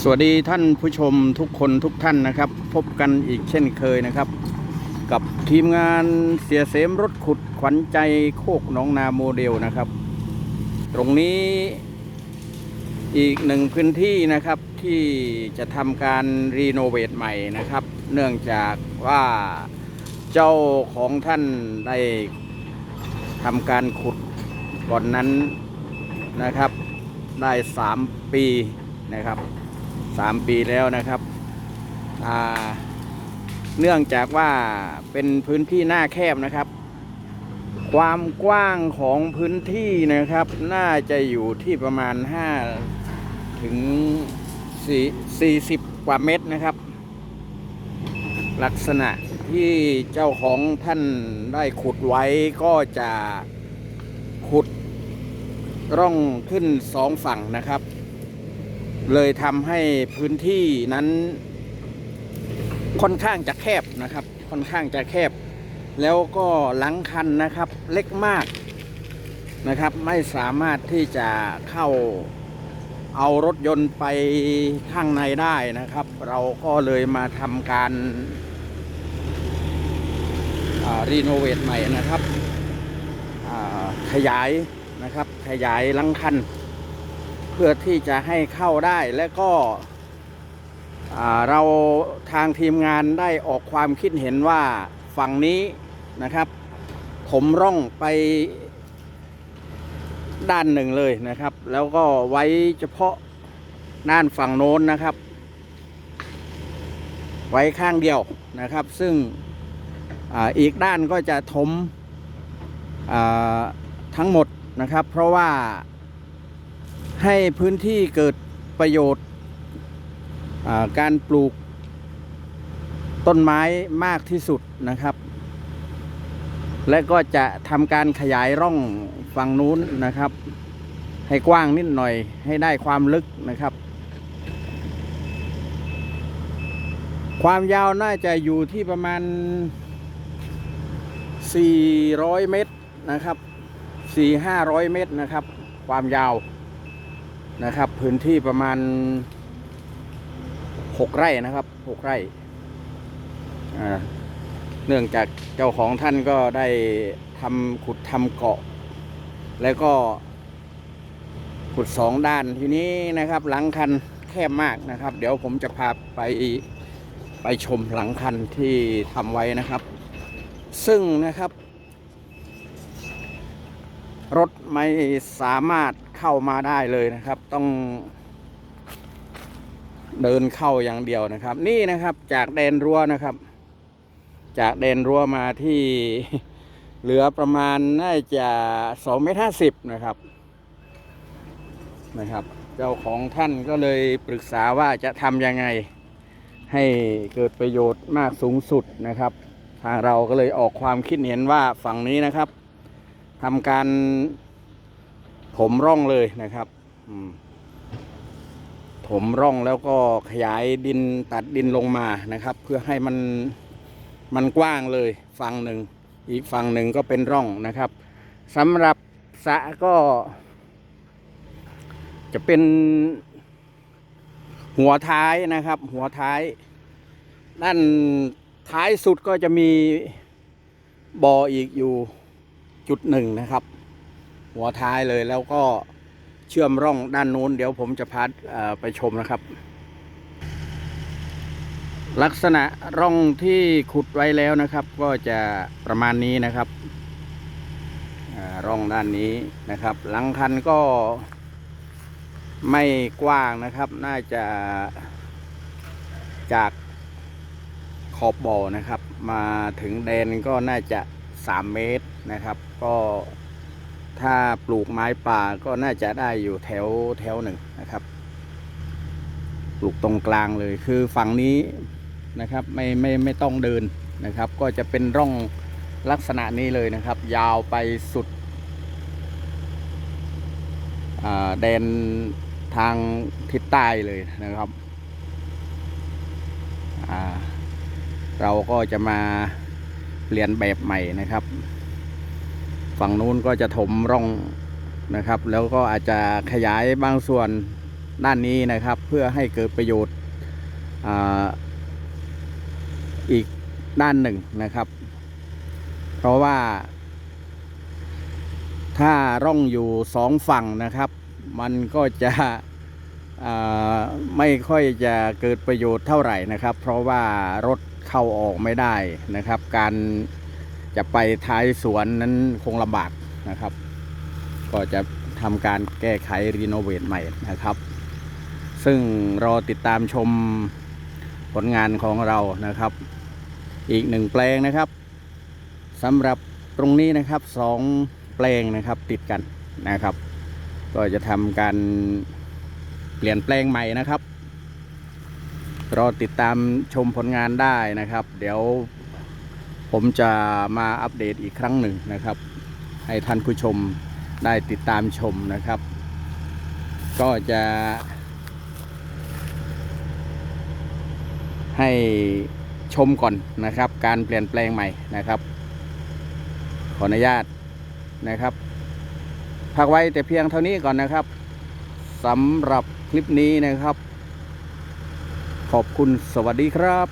สวัสดีท่านผู้ชมทุกคนทุกท่านนะครับ พบกันอีกเช่นเคยนะครับ กับทีมงานเสียเสมรถขุดขวัญใจโคกหนองนาโมเดลนะครับ ตรงนี้อีกหนึ่งพื้นที่นะครับที่จะทำการรีโนเวทใหม่นะครับ เนื่องจากว่าเจ้าของท่านได้ทำการขุดก่อนนั้นนะครับได้สามปีนะครับ สามปีแล้วนะครับเนื่องจากว่าเป็นพื้นที่หน้าแคบนะครับ ความกว้างของพื้นที่นะครับ น่าจะอยู่ที่ประมาณ5ถึง4 40กว่าเมตรนะครับ ลักษณะที่เจ้าของท่านได้ขุดไว้ก็จะขุดร่องขึ้นสองฝั่งนะครับ เลยทำให้พื้นที่นั้นค่อนข้างจะแคบนะครับ ค่อนข้างจะแคบ แล้วก็หลังคันนะครับเล็กมากนะครับ ไม่สามารถที่จะเข้าเอารถยนต์ไปข้างในได้นะครับ เราก็เลยมาทำการรีโนเวทใหม่นะครับขยายนะครับ ขยายลังคัน เพื่อที่จะให้เข้าได้และก็เราทางทีมงานได้ออกความคิดเห็นว่าฝั่งนี้นะครับ ผมร่องไปด้านหนึ่งเลยนะครับ แล้วก็ไว้เฉพาะด้านฝั่งโน้นนะครับ ไว้ข้างเดียวนะครับ ซึ่งออีกด้านก็จะถมทั้งหมดนะครับ เพราะว่า ให้พื้นที่เกิดประโยชน์การปลูกต้นไม้มากที่สุดนะครับ และก็จะทำการขยายร่องฝั่งนู้นนะครับ ให้กว้างนิดหน่อยให้ได้ความลึกนะครับ ความยาวน่าจะอยู่ที่ประมาณ 400 เมตรนะครับสี่ห้าร้อยเมตรนะครับ ความยาว นะครับ พื้นที่ประมาณหกไร่นะครับหกไร่เนื่องจากเจ้าของท่านก็ได้ทำขุดทำเกาะ แล้วก็ขุดสองด้านทีนี้นะครับ หลังคันแคบมากนะครับ เดี๋ยวผมจะพาไปไปชมหลังคันที่ทำไว้นะครับ ซึ่งนะครับ รถไม่สามารถ เข้ามาได้เลยนะครับ ต้อง เดินเข้าอย่างเดียวนะครับ นี่นะครับจากแดนรั้วนะครับ จากแดนรั้วมาที่เหลือประมาณน่าจะสองเมตรห้าสิบนะครับนะครับ เจ้าของท่านก็เลยปรึกษาว่าจะทำยังไง ให้เกิดประโยชน์มากสูงสุดนะครับ ทางเราก็เลยออกความคิดเห็นว่าฝั่งนี้นะครับทำการ ถมร่องเลยนะครับอืมถมร่องแล้วก็ขยายดินตัดดินลงมานะครับ เพื่อให้มันมันกว้างเลยฝั่งหนึ่ง อีกฝั่งหนึ่งก็เป็นร่องนะครับสำหรับสะก็ จะเป็นหัวท้ายนะครับ หัวท้าย ด้านท้ายสุดก็จะมีบ่ออีกอยู่จุดหนึ่งนะครับ หัวท้ายเลยแล้วก็เชื่อมร่องด้านนู้น เดี๋ยวผมจะพาเอ่อไปชมนะครับ ลักษณะร่องที่ขุดไว้แล้วนะครับ ก็จะประมาณนี้นะครับร่องด้านนี้นะครับ หลังคันก็ไม่กว้างนะครับ น่าจะจากขอบบ่อนะครับ มาถึงแดนก็น่าจะ 3 เมตรนะครับ ก็ ถ้าปลูกไม้ป่าก็น่าจะได้อยู่แถวแถวหนึ่งนะครับ ปลูกตรงกลางเลยคือฝั่งนี้นะครับไม่ไม่ไม่ต้องเดินนะครับ ก็จะเป็นร่องลักษณะนี้เลยนะครับ ยาวไปสุดแดนทางทิศใต้เลยนะครับ เราก็จะมาเปลี่ยนแบบใหม่นะครับ ฝั่งนู้นก็จะถมร่องนะครับ แล้วก็อาจจะขยายบางส่วนด้านนี้นะครับ เพื่อให้เกิดประโยชน์ออีกด้านหนึ่งนะครับ เพราะว่า ถ้าร่องอยู่สองฝั่งนะครับ มันก็จะไม่ค่อยจะเกิดประโยชน์เท่าไหร่นะครับ เพราะว่ารถเข้าออกไม่ได้นะครับ การ จะไปท้ายสวนนั้นคงลำบากนะครับ ก็จะทำการแก้ไขรีโนเวทใหม่นะครับ ซึ่งรอติดตามชมผลงานของเรานะครับ อีกหนึ่งแปลงนะครับสำหรับตรงนี้นะครับสองแปลงนะครับติดกันนะครับ ก็จะทำการเปลี่ยนแปลงใหม่นะครับรอติดตามชมผลงานได้นะครับ เดี๋ยว ผมจะมาอัปเดตอีกครั้งหนึ่งนะครับ ให้ท่านผู้ชมได้ติดตามชมนะครับ ก็จะ ให้ชมก่อนนะครับ การเปลี่ยนแปลงใหม่นะครับ ขออนุญาตนะครับพักไว้แต่เพียงเท่านี้ก่อนนะครับสำหรับคลิปนี้นะครับ ขอบคุณสวัสดีครับ